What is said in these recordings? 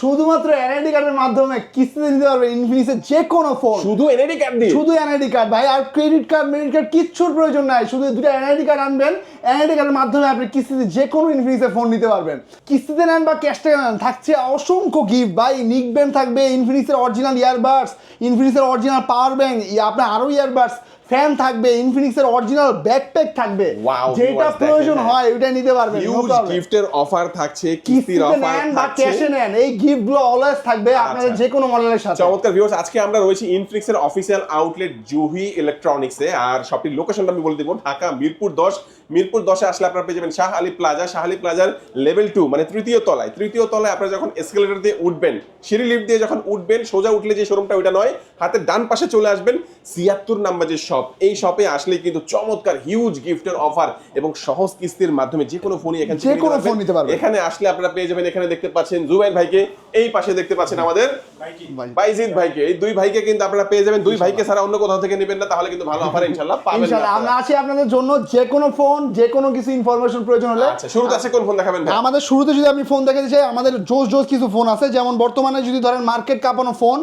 শুধুমাত্র এনআইডি কার্ডের মাধ্যমে কিস্তিতে দিতে পারবে ইনফিনিক্সের যে কোনো ফোন শুধু এনআইডি কার্ড দিয়ে? শুধু এনআইডি কার্ড ভাই আর ক্রেডিট কার্ড মেডিট কার্ড কিচ্ছুর প্রয়োজন নাই। শুধু দুটো এনআইডি কার্ড আনবেন। এনআইডি কার্ডের মাধ্যমে আপনি কিস্তিতে যে কোনো ইনফিনিক্সের ফোন নিতে পারবেন। কিস্তিতে নেন বা ক্যাশ টাকা নেন থাকছে অসংখ্য গিফট ভাই নিকবেন থাকবে ইনফিনিক্সের অরিজিনাল ইয়ারবাডস ইনফিনিক্সের অরিজিনাল পাওয়ার ব্যাংক আপনার আরও ইয়ারবাডস ফ্যান থাকবে ইনফিনিক্সের অরিজিনাল ব্যাকপ্যাক থাকবে যেটা প্রয়োজন হয় ওইটা নিতে পারবেন হিউজ। গিফটের অফার থাকছে কিস্তির অফার বা ক্যাশে নেন এই গিফটগুলো অলওয়েজ থাকবে আপনাদের আচ্ছা। যে কোনো মডেলের সাথে চমৎকার ভিউয়ার্স আজকে আমরা রয়েছি এর অফিশিয়াল আউটলেট জুহি ইলেকট্রনিক্স এ আর শপটির লোকেশনটা আমি বলে দেব ঢাকা মিরপুর দশ মিরপুর দশে আসলে আপনারা পেয়ে যাবেন শাহ আলী প্লাজা। শাহ আলী প্লাজার লেভেল টু মানে তৃতীয় তলায়। তৃতীয় তলায় আপনারা যখন এসকেলেটর দিয়ে উঠবেন সিঁড়ি লিফট দিয়ে যখন উঠবেন সোজা উঠলে যে শোরুমটা ওইটা নয় হাতের ডান পাশে চলে আসবেন ছিয়াত্তর নাম্বার যে শপ এই শপে আসলে কিন্তু চমৎকার হিউজ গিফটের অফার এবং সহজ কিস্তির মাধ্যমে যে কোনো ফোনই এখান যে কোনো ফোন নিতে পারবেন। এখানে আসলে আপনারা পেয়ে যাবেন এখানে দেখতে পাচ্ছেন জুবাইর ভাইকে এই পাশে দেখতে পাচ্ছেন আমাদের বাইজিদ ভাইকে। এই দুই ভাইকে কিন্তু আপনারা পেয়ে যাবেন। দুই ভাইকে ছাড়া অন্য কোথাও থেকে নেবেন না তাহলে কিন্তু ভালো অফার ইনশাআল্লাহ পাবেন ইনশাআল্লাহ আমরা আছি আপনাদের জন্য যে কোনো ফোন যে কোনো কিছু ইনফরমেশন প্রয়োজন হলে। আচ্ছা শুরুতে আছে কোন ফোন দেখাবেন ভাই? আমাদের শুরুতে যদি আমি ফোন দেখাতে চাই আমাদের জোস জোস কিছু ফোন আছে। যেমন বর্তমানে যদি ধরেন মার্কেট কাঁপানো ফোন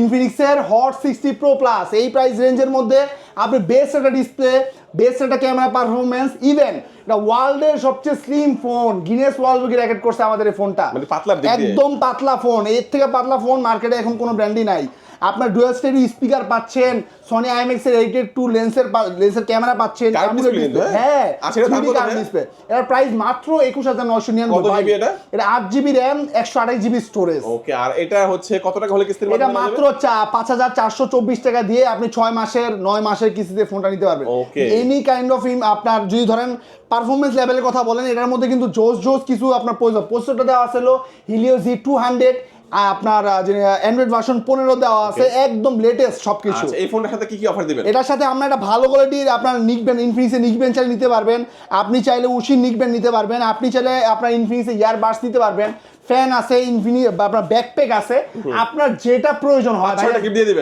ইনফিনিক্সের হট সিক্সটি প্রো প্লাস এই প্রাইস রেঞ্জের মধ্যে আপনি বেস্ট একটা ডিসপ্লে বেস্ট একটা ক্যামেরা পারফরমেন্স ইভেন এটা ওয়ার্ল্ডের সবচেয়ে স্লিম ফোন গিনেস ওয়ার্ল্ড বুকে র্যাকেট করছে আমাদের এই ফোনটা মানে। একদম পাতলা ফোন এর থেকে পাতলা ফোন মার্কেটে এখন কোনো ব্র্যান্ডই নাই আপনার ডুয়াল স্টেডি স্পিকার পাচ্ছেন সনি আইএমএক্স এর এইটেড টু লেন্সের লেন্সের ক্যামেরা পাচ্ছেন কিন্তু, display। হ্যাঁ? হ্যাঁ আচ্ছা, এটার দাম 3D কত curved ভাই? display। এটার প্রাইস মাত্র একুশ হাজার কত নিরানব্বই এটা? আট জিবি র্যাম একশো আঠাশ জিবি স্টোরেজ ওকে আর এটা হচ্ছে কত টাকা হলে কিস্তির এটা মাত্র পাঁচ হাজার চারশো চব্বিশ টাকা দিয়ে আপনি ছয় মাসের নয় মাসের কিস্তিতে ফোনটা নিতে পারবেন. এনি কাইন্ড অফ আপনার যদি ধরেন পারফরমেন্স লেভেলের কথা বলেন এটার মধ্যে কিন্তু জোস জোস কিছু আপনার প্রয়োজন পোস্টারটা দেওয়া ছিল হিলিও জি টু হান্ড্রেড আপনার অ্যান্ড্রয়েড ভার্সন পনেরো দেওয়া আছে একদম লেটেস্ট সবকিছু। আচ্ছা এই ফোনটার সাথে কি কি অফার দিবেন? এটার সাথে আপনার একটা ভালো কোয়ালিটির আপনার নিকবেন ইনফিনিক্সে নিকবেন চাইলে নিতে পারবেন। আপনি চাইলে উশির নিকবেন নিতে পারবেন। আপনি চাইলে আপনার ইনফিনিক্সে ইয়ার বাস নিতে পারবেন। ফ্যান আছে ইনফিনি আপনার ব্যাকপ্যাক আছে আপনার যেটা প্রয়োজন হয়?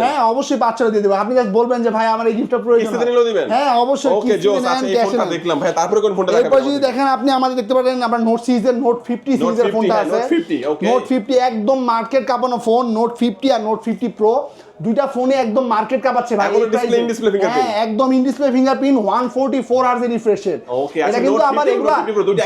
হ্যাঁ অবশ্যই বাচ্চাটা দিয়ে দিবেন আপনি জাস্ট বলবেন যে ভাই আমার এই গিফটটা প্রয়োজন হয়। হ্যাঁ অবশ্যই ওকে জোস আচ্ছা এই ফোনটা দেখলাম। ভাই তারপরে কোন ফোনটা এরপর দেখাবেন যদি দেখেন আপনি আমাদের দেখতে পারেন আপনার নোট সিরিজের নোট ফিফটি সিরিজের 50, ফোনটা আছে। নোট 50, ওকে নোট ফিফটি একদম মার্কেট কাঁপানো ফোন নোট ফিফটি আর নোট ফিফটি প্রো দুইটা ফোনে একদম মার্কেট কাঁপাচ্ছে ভাই। হ্যাঁ একদম in display fingerprint one forty four hours রিফ্রেশের Okay, এটা আচ্ছা, কিন্তু আবার 50, এগুলা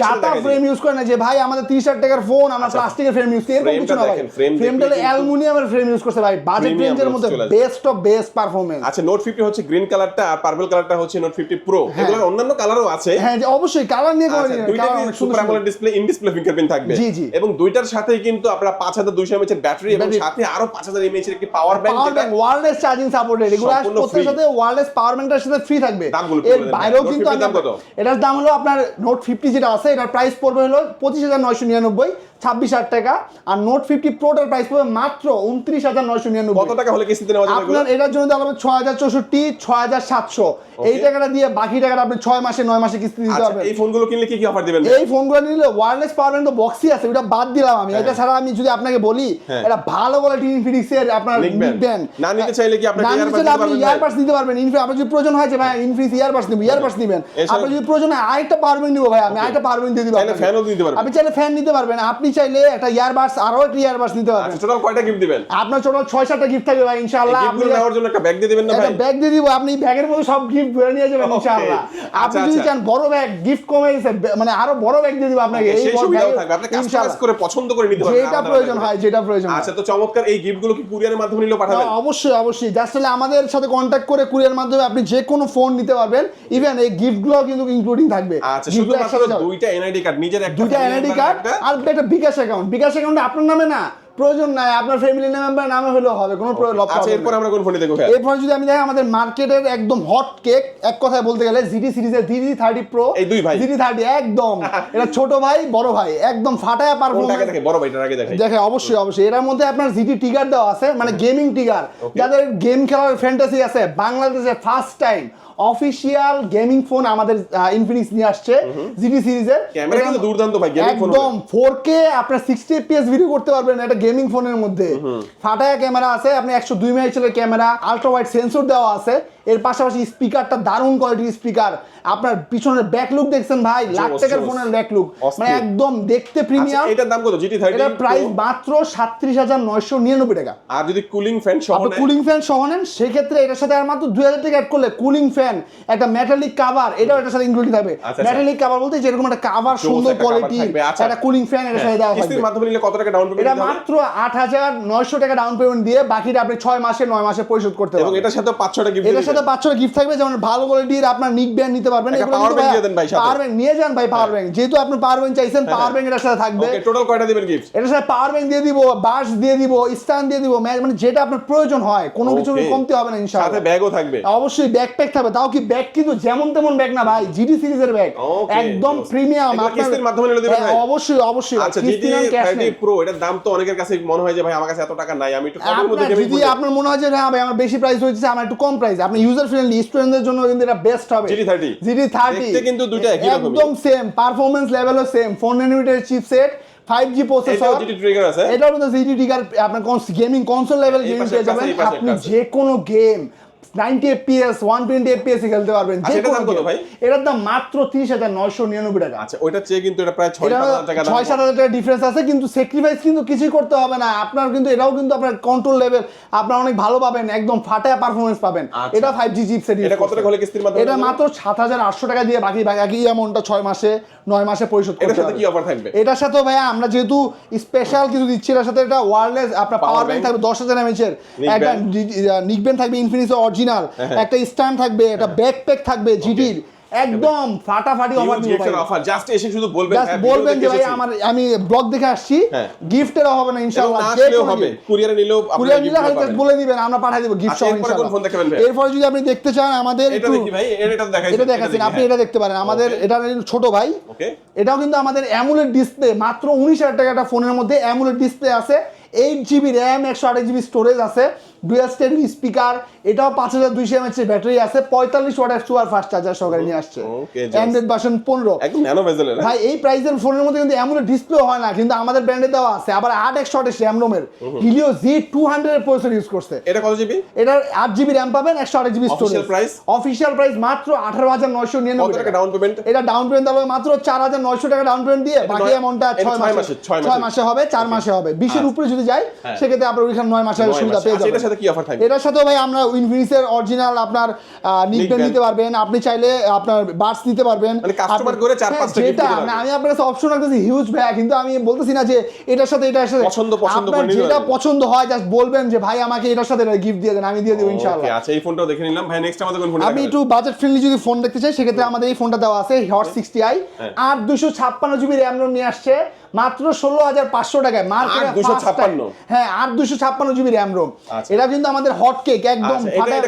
50 দিই। ফ্রেম ইউজ করে না যে ভাই আমাদের তিরিশ হাজার টাকার ফোন আমরা প্লাস্টিকের ফ্রেম ইউজ করি। এরকম কিছু না ভাই। ফ্রেমটা অ্যালুমিনিয়ামের ফ্রেম ইউজ করছে ভাই। বাজেট রেঞ্জের মধ্যে বেস্ট অফ বেস্ট পারফরমেন্স আচ্ছা নোট ফিফটি হচ্ছে গ্রিন কালারটা আর পার্পল কালারটা হচ্ছে নোট ফিফটি প্রো এগুলোর অন্যান্য কালারও আছে। হ্যাঁ যে অবশ্যই কালার নিয়ে করে আচ্ছা, নিন, দুইটা অনেক সুপার সুন্দর AMOLED display in display fingerprint থাকবে? জি, জি। এবং দুইটার সাথেই কিন্তু আপনারা 5200 এমএএইচ এর ব্যাটারি এবং। সাথে আরও 5000 এমএএইচ এর একটি power bank bank wireless charging supported এগুলো প্রত্যেকের সাথে ওয়ারলেস পাওয়ার ব্যাংকটার সাথে ফ্রি থাকবে। এর বাইরেও কিন্তু 50 দাম আমরা- কত? এটার দাম হলো আপনার নোট ফিফটি যেটা আছে এটার প্রাইস পড়বে হলো পঁচিশ হাজার নয়শো নিরানব্বই ছাব্বিশ হাজার টাকা। আর নোট ফিফটি প্রোটার প্রাইস পড়বে মাত্র উনত্রিশ হাজার নয়শো কত নিরানব্বই টাকা হলে কিস্তিতে নেওয়া যাবে আপনার এটার জন্য ছয় হাজার চৌষট্টি ছয় হাজার সাতশো। এই টাকাটা দিয়ে বাকি টাকাটা আপনি ছয় মাসে নয় মাসে কিস্তি দিতে আচ্ছা পারবেন। এই ফোনগুলো কিনলে কি কি অফার দিবেন? এই ফোনগুলো নিলে ওয়্যারলেস পাওয়ার ব্যাংক তো বক্সই আছে ওটা বাদ দিলাম আমি। এটা ছাড়া আমি যদি আপনাকে বলি হ্যাঁ। এটা ভালো কোয়ালিটি ইনফিনিক্সের আপনার লিখবেন। না নিতে চাইলে কি দিতে আপনি পারবেন? ইয়ারবাডস নিতে পারবেন। ইনফি আপনার যদি প্রয়োজন হয় যে ভাই ইনফিনিক্স ইয়ারবাডস নিব ইয়ারবাডস নিবেন আপনার যদি প্রয়োজন হয় আরেকটা ব্যাংক নিব ভাই আমি আরেকটা ব্যাংক দিয়ে দিব চাইলে ফ্যানও দিতে পারবেন। আপনি চাইলে ফ্যান নিতে পারবেন। আপনি চাইলে একটা ইয়ারবাডস আরও একটা ইয়ারবাডস নিতে পারবেন। আচ্ছা টোটাল কয়টা গিফট দিবেন? আপনার টোটাল ছয় সাতটা গিফট থাকবে ভাই ইনশাআল্লাহ। আপনি নেওয়ার জন্য একটা ব্যাগ দিয়ে দিবেন না ভাই? ব্যাগ দিয়ে দিব। আপনি ব্যাগের মধ্যে সব গিফট ভরে নিয়ে যাবেন ইনশাআল্লাহ। আপনি আচ্ছা, যদি আচ্ছা। চান বড় ব্যাগ গিফট কমে গেছে মানে আরও বড় ব্যাগ দিয়ে দিব আপনাকে। বড় সুবিধাও থাকবে। আপনি কাস্টমাইজ করে পছন্দ করে নিতে পারবেন যেটা প্রয়োজন হয় যেটা প্রয়োজন আচ্ছা তো চমৎকার এই গিফটগুলো কি কুরিয়ারের মাধ্যমে নিলেও পাঠাবেন? অবশ্যই অবশ্যই। জাস্ট হলে আমাদের সাথে কন্ট্যাক্ট করে কুরিয়ার মাধ্যমে আপনি যে কোনো ফোন নিতে পারবেন। ইভেন এই গিফটগুলো কিন্তু ইনক্লুডিং থাকবে। আচ্ছা শুধুমাত্র দুইটা এনআইডি কার্ড নিজের একটা দুইটা এনআইডি কার্ড আর একটা বিকাশ অ্যাকাউন্ট বিকাশ অ্যাকাউন্টে আপনার নামে না প্রয়োজন নাই আপনার ফ্যামিলি মেম্বার নামে হলেও হবে কোনো আচ্ছা এরপর আমরা কোন ফোনটি দেখব ভাই এরপর যদি আমি দেখি আমাদের মার্কেটের একদম হট কেক এক কথায় বলতে গেলে জিডি সিরিজের জিডি থার্টি প্রো এই দুই ভাই। জিডি থার্টি একদম। এটা ছোট ভাই বড় ভাই একদম ফাটায়া কোনটাকে পারফরমেন্স দেখে বড় ভাইটার আগে দেখে দেখে অবশ্যই অবশ্যই। এটার মধ্যে আপনার জিটি টিগার দেওয়া আছে মানে গেমিং টিগার যাদের গেম খেলার ফ্যান্টাসি আছে বাংলাদেশে first time official gaming phone আমাদের ইনফিনিক্স নিয়ে আসছে জিটি সিরিজের। ক্যামেরা কিন্তু দুর্দান্ত ভাই গেমিং ফোন একদম 4K আপনার 60 fps ভিডিও করতে পারবেন এটা গেম ফোনের মধ্যে। ফাটায়া ক্যামেরা আছে আপনি একশো দুই মেগাপিক্সেলের ক্যামেরা আলট্রা ওয়াইড সেন্সর দেওয়া আছে। এর পাশাপাশি স্পিকারটা দারুণ কোয়ালিটির স্পিকার আপনার পিছনের ব্যাক লুক দেখছেন ভাই লাখ টাকার ফোনের ব্যাক লুক মানে একদম দেখতে আচ্ছা, প্রিমিয়াম এটার দাম কত? জিটি থার্টি এটার প্রাইস মাত্র সাতত্রিশ হাজার নয়শো নিরানব্বই টাকা। আর যদি কুলিং ফ্যান সহ আপনি কুলিং ফ্যান সহ নেন সেক্ষেত্রে এটার সাথে আর মাত্র দুই হাজার টাকা অ্যাড করলে কুলিং ফ্যান একটা মেটালিক কাভার এটাও এটার সাথে ইনক্লুড থাকবে। আচ্ছা, আচ্ছা। মেটালিক কাভার বলতে যেরকম একটা কাভার সুন্দর কোয়ালিটি আচ্ছা। একটা কুলিং ফ্যান এটার সাথে দেওয়া কিস্তির মাধ্যমে নিলে কত টাকা ডাউন পেমেন্ট এটা মাত্র আট হাজার নয়শো টাকা ডাউন পেমেন্ট দিয়ে বাকিটা আপনি ছয় মাসে নয় মাসে পরিশোধ করতে এবং পারবেন। এটার সাথে পাঁচ টাকা সাথে পাঁচশো গিফট থাকবে যেমন ভালো কোয়ালিটির আপনার নিক ব্যান্ড নিতে পারবেন। একটা power দিয়ে দেন ভাই পাওয়ার ব্যাংক নিয়ে যান ভাই পাওয়ার ব্যাংক যেহেতু আপনি পাওয়ার ব্যাংক চাইছেন পাওয়ার ব্যাংক এটার সাথে থাকবে। ওকে টোটাল কয়টা দিবেন গিফট এটার সাথে পাওয়ার ব্যাংক দিয়ে দিব বাস দিয়ে দিব স্ট্যান্ড দিয়ে দিব মানে যেটা আপনার প্রয়োজন হয় কোনো কিছু. কমতে হবে না ইনশাআল্লাহ। সাথে ব্যাগও থাকবে। অবশ্যই ব্যাকপ্যাক থাকবে। তাও কি ব্যাগ কিন্তু যেমন তেমন ব্যাগ না ভাই জিডি সিরিজের ব্যাগ একদম প্রিমিয়াম কিস্তির মাধ্যমে নিলে দিবেন ভাই? অবশ্যই অবশ্যই। আচ্ছা থার্টি নেন। প্রো এটার দাম তো অনেকের কাছে মনে হয় যে ভাই আমার কাছে এত টাকা নাই আমি একটু কমের মধ্যে যদি আপনার মনে হয় যে হ্যাঁ ভাই আমার বেশি প্রাইস হয়েছে আমার একটু কম প্রাইস আপনি ইউজার ফ্রেন্ডলি স্টুডেন্টদের জন্য কিন্তু এটা বেস্ট হবে। GT30 জিডি থার্টি দেখতে কিন্তু দুইটা একই রকম একদম same performance লেভেলও same four nanometre chipset five G এটাও প্রসেসর জিটি ট্রিগার আছে। এটার মধ্যে জিডি টিকার আপনার গেমিং কনসোল লেভেল গেমিং পেয়ে যাবেন। আপনি যে কোনো গেম 90 এফপিএস 120 এফপিএস খেলতে পারবেন। আচ্ছা, যে এটার কোনো দাম কত game। ভাই? এটার দাম মাত্র 30999 টাকা। আচ্ছা ওইটার চেয়ে কিন্তু এটা প্রায় ছয় সাত হাজার টাকা ছয় সাত হাজার টাকা ডিফারেন্স আছে কিন্তু স্যাক্রিফাইস কিন্তু কিছুই করতে হবে না। আপনার কিন্তু এটাও কিন্তু আপনার কন্ট্রোল লেভেল আপনার অনেক ভালো পাবেন একদম ফাটায় পারফরমেন্স পাবেন। আচ্ছা। এটা ফাইভ জি চিপসেট এটা কত টাকা হলে কিস্তির মাধ্যমে এটা মাত্র সাত হাজার আটশো টাকা দিয়ে বাকি বাকি অ্যামাউন্টটা ছয় মাসে নয় মাসে পরিশোধ করতে সাথে হবে। কি অফার থাকবে? এটার সাথে ভাইয়া আমরা যেহেতু স্পেশাল কিছু দিচ্ছি এটার সাথে এটা ওয়্যারলেস আপনার পাওয়ার ব্যাংক থাকবে দশ হাজার এমএচের Nick একটা নিকবেন থাকবে ইনফিনিক্স অরিজিনাল হ্যাঁ। একটা স্ট্যান্ড থাকবে একটা ব্যাকপ্যাক থাকবে জিটির একদম ফাটাফাটি অফার দিব ভাই অফার জাস্ট এসে শুধু বলবেন জাস্ট হ্যাঁ, বলবেন যে ভাই আমার আমি ব্লগ দেখে আসছি হ্যাঁ। গিফটের হবে না ইনশাআল্লাহ যে হবে কুরিয়ারে নিলেও কুরিয়ার নিলে পাবেন। বলে দিবেন আমরা পাঠিয়ে দেবো গিফট আচ্ছা, সহ এরপরে ইনশাআল্লাহ? এরপরে যদি আপনি দেখতে চান আমাদের এটা দেখি ভাই এটা দেখাই এটা দেখাচ্ছেন আপনি এটা দেখতে পারেন। আমাদের এটা ছোট ভাই। ওকে এটাও কিন্তু আমাদের অ্যামুলেট ডিসপ্লে মাত্র উনিশ হাজার টাকা একটা ফোনের মধ্যে অ্যামুলেট ডিসপ্লে আছে। এইট জিবি র্যাম একশো আঠাশ জিবি স্টোরেজ আছে। ডুয়াল স্টেড স্পিকার এটাও পাঁচ হাজার দুইশো এমএচ ব্যাটারি আছে পঁয়তাল্লিশ ওয়াটের সুপার ফাস্ট চার্জার সহকারে নিয়ে আসছে। অ্যান্ড্রয়েড ভার্সন পনেরো। ভেজেলের ভাই এই প্রাইসের ফোনের মধ্যে কিন্তু এমন ডিসপ্লে হয় না কিন্তু আমাদের ব্র্যান্ডে দেওয়া আছে আবার আট একশো আটের র্যাম রোমের হিলিও জি টু হান্ড্রেড এর প্রসেসর ইউজ করছে। এটা কত জিবি এটার আট জিবি র্যাম পাবেন একশো আট GB storage price? Official price মাত্র আঠারো হাজার নয়শো নিরানব্বই টাকা ডাউন পেমেন্ট এটা ডাউন পেমেন্ট দেওয়া মাত্র চার হাজার নয়শো টাকা ডাউন পেমেন্ট দিয়ে বাকি অ্যামাউন্টটা ছয় মাসে। ছয় মাসে। হবে চার মাসে হবে। বিশের উপরে যদি যায় হ্যাঁ। সেক্ষেত্রে আপনার ওইখানে নয় মাসের সুবিধা। পেয়ে আচ্ছা, যাবেন। এটার সাথে কি অফার থাকবে এটার সাথে ভাই আমরা ইনফিনিক্সের অরিজিনাল আপনার নিকবেন নিতে পারবেন। আপনি চাইলে আপনার বার্স নিতে পারবেন। মানে আপনি- করে চার হ্যাঁ, পাঁচটা যেটা। আমি আপনার কাছে অপশন রাখতেছি হিউজ ব্যাগ কিন্তু আমি বলতেছি না যে এটার সাথে এটার সাথে। পছন্দ পছন্দ করে যেটা পছন্দ হয় জাস্ট বলবেন যে ভাই আমাকে এটার সাথে গিফট দিয়ে দেন আমি দিয়ে দেব ইনশাআল্লাহ। Okay, আচ্ছা এই ফোনটাও দেখে নিলাম। ভাই নেক্সট আমাদের কোন ফোন আমি একটু বাজেট ফ্রেন্ডলি যদি ফোন দেখতে চাই সেক্ষেত্রে আমাদের এই ফোনটা দেওয়া আছে হট সিক্সটি আই। আর দুশো ছাপ্পান্ন জিবি র্যাম নিয়ে আসছে। মাত্র ষোলো হাজার পাঁচশো টাকায়। মার্কেটে 856 হ্যাঁ আর দুশো ছাপ্পান্ন জিবি র্যাম রোম। এটা কিন্তু আমাদের হট কেক একদম আচ্ছা, এটা-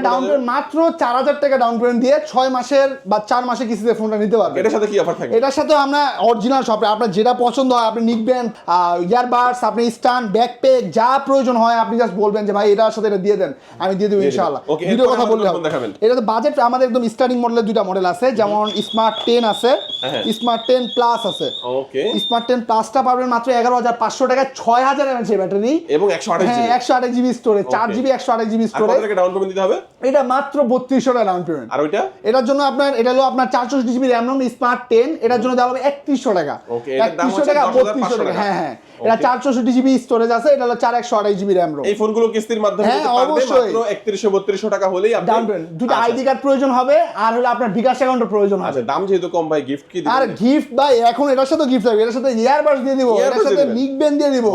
ডাউন পেমেন্ট মাত্র চার হাজার টাকা ডাউন পেমেন্ট দিয়ে ছয় মাসের বা চার মাসে কিস্তিতে ফোনটা নিতে পারবেন এটার সাথে কি অফার থাকবে? এটার সাথে আমরা অরিজিনাল শপে আপনার যেটা পছন্দ হয় আপনি নিকবেন ইয়ারবাডস আপনি স্টান ব্যাকপ্যাক যা প্রয়োজন হয় আপনি জাস্ট বলবেন যে ভাই এটার সাথে এটা দিয়ে দেন আমি দিয়ে দেবো ইনশাআল্লাহ। ভিডিও কথা বললে দেখাবেন? এটা তো বাজেট আমাদের একদম স্টার্টিং মডেলের দুইটা মডেল আছে যেমন স্মার্ট টেন আছে। স্মার্ট টেন প্লাস আছে। ওকে স্মার্ট টেন প্লাসটা পাবেন মাত্র এগারো হাজার পাঁচশো টাকা ছয় হাজার এমএচ ব্যাটারি। এবং একশো আঠাশ হ্যাঁ জিবি একশো আঠাশ জিবি স্টোরে চার জিবি একশো আঠাশ জিবি টাকা ডাউন পেমেন্ট দিতে হবে? এটা মাত্র বত্রিশশো টাকা ডাউন পেমেন্ট আর ওইটা? এটার জন্য আপনার এটা হলো আপনার চারশো GB RAM ROM smart ten এটার জন্য দেওয়া হবে একত্রিশশো টাকা। একত্রিশশো টাকা বত্রিশশো টাকা। হ্যাঁ হ্যাঁ। এটা চারশোষট্টি জিবি স্টোরেজ আছে এটা হলো চার একশো আড়াই জিবি র্যাম এই ফোনগুলো কিস্তির মাধ্যমে হ্যাঁ, অবশ্যই। একত্রিশশো বত্রিশশো টাকা হলেই আপনি ডাউন পেমেন্ট দুটো আচ্ছা, আইডি কার্ড প্রয়োজন হবে আর হলো আপনার বিকাশ অ্যাকাউন্টের প্রয়োজন হবে। আচ্ছা দাম যেহেতু কম ভাই গিফট কি আর গিফট ভাই এখন এটার সাথে গিফট থাকবে এটার সাথে ইয়ারবাডস দিয়ে দিব এটার সাথে দিয়ে ব্যান্ড দিয়ে দিব।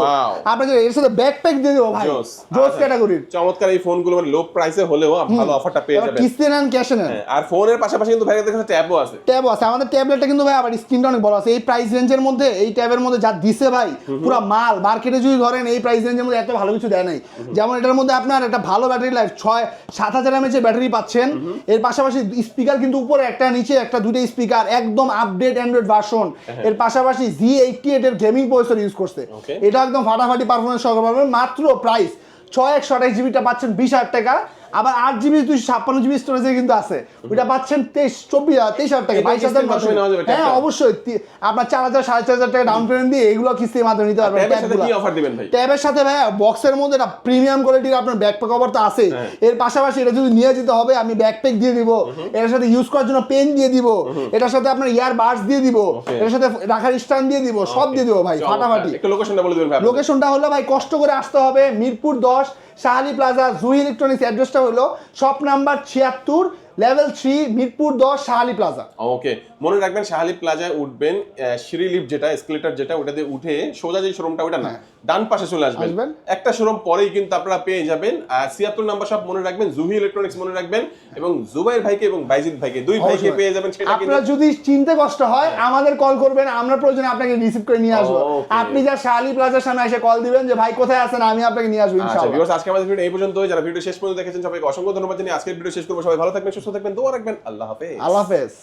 আপনাকে এর সাথে ব্যাকপ্যাক দিয়ে দিব ভাই জোস আচ্ছা, ক্যাটাগরির চমৎকার এই ফোনগুলো মানে লো প্রাইসে হলেও ভালো অফারটা পেয়ে যাবেন। কিস্তি নেন ক্যাশে নেন। আর ফোনের পাশাপাশি কিন্তু ভাইয়ের কাছে ট্যাবও আছে। ট্যাব আছে। আমাদের ট্যাবলেটটা কিন্তু ভাই আবার স্ক্রিনটা অনেক বড় আছে। এই প্রাইস রেঞ্জের মধ্যে এই ট্যাবের মধ্যে যা দিছে ভাই পুরো মাল মার্কেটে যদি ধরেন এই প্রাইস রেঞ্জের মধ্যে এত ভালো কিছু দেয় নাই যেমন এটার মধ্যে আপনার একটা ভালো ব্যাটারি লাইফ ছয় সাত হাজার এমএচ ব্যাটারি পাচ্ছেন এর পাশাপাশি স্পিকার কিন্তু উপরে একটা নিচে একটা দুটো স্পিকার একদম আপডেট অ্যান্ড্রয়েড ভার্সন এর পাশাপাশি জি এইটটি এইট এর গেমিং প্রসেসর ইউজ করছে। এটা একদম ফাটাফাটি পারফরমেন্স সহকারে পাবেন। মাত্র প্রাইস ছয় একশো আঠাশ জিবিটা পাচ্ছেন বিশ হাজার টাকা। আবার আট জিবি দুইশো ছাপ্পান্ন জিবি স্টোরেজে কিন্তু আছে। ওইটা পাচ্ছেন তেইশ চব্বিশ তেইশ হাজার টাকা বাইশ হাজার হ্যাঁ অবশ্যই। আপনার চার হাজার সাড়ে চার হাজার টাকা ডাউন পেমেন্ট দিয়ে এগুলো কিস্তির মাধ্যমে নিতে পারবেন ট্যাবের সাথে ভাই? বক্সের মধ্যে একটা প্রিমিয়াম কোয়ালিটির আপনার ব্যাকপ্যাক কভার তো আছে হ্যাঁ। এর পাশাপাশি এটা যদি নিয়ে যেতে হবে আমি ব্যাকপ্যাক দিয়ে দিব। এর সাথে ইউজ করার জন্য পেন দিয়ে দিব। এটার সাথে আপনার ইয়ার বাডস দিয়ে দিব। এটার সাথে রাখার স্ট্যান্ড দিয়ে দিব। সব দিয়ে দিব ভাই ফাটাফাটি। একটু লোকেশনটা বলে দিবেন ভাই লোকেশনটা হলো ভাই কষ্ট করে আসতে হবে মিরপুর দশ শাহালি প্লাজা জুহি ইলেকট্রনিক্স অ্যাড্রেসটা হলো শপ নাম্বার ছিয়াত্তর লেভেল থ্রি মিরপুর দশ শাহালি প্লাজা ওকে মনে রাখবেন শাহালি প্লাজায় উঠবেন সিঁড়ি লিফট যেটা এসকেলেটার যেটা ওটাতে উঠে সোজা যে শোরুমটা ওটা না। ডান পাশে চলে আসবেন। একটা শোরুম পরেই কিন্তু আপনারা পেয়ে যাবেন। আর ছিয়াত্তর নাম্বার সব মনে রাখবেন জুহি ইলেকট্রনিক্স মনে রাখবেন এবং জুবাইর ভাইকে এবং বাইজিদ ভাইকে। দুই ভাইকে পেয়ে যাবেন সেটা আপনারা যদি চিনতে কষ্ট হয় আমাদের কল করবেন আমরা প্রয়োজনে আপনাকে রিসিভ করে নিয়ে আসব। আপনি যা শাহালি প্লাজার সামনে এসে কল দিবেন যে ভাই কোথায় আছেন? আমি আপনাকে নিয়ে আসব আচ্ছা ইনশাআল্লাহ। ভিউয়ার্স আজকে আমাদের ভিডিও এই পর্যন্ত যারা ভিডিও শেষ পর্যন্ত দেখেছেন সবাইকে অসংখ্য ধন্যবাদ জানিয়ে আজকের ভিডিও শেষ করব। সবাই ভালো থাকবেন সুস্থ থাকবেন। দোয়া রাখবেন। আল্লাহ হাফেজ। আল্লাহ হাফেজ।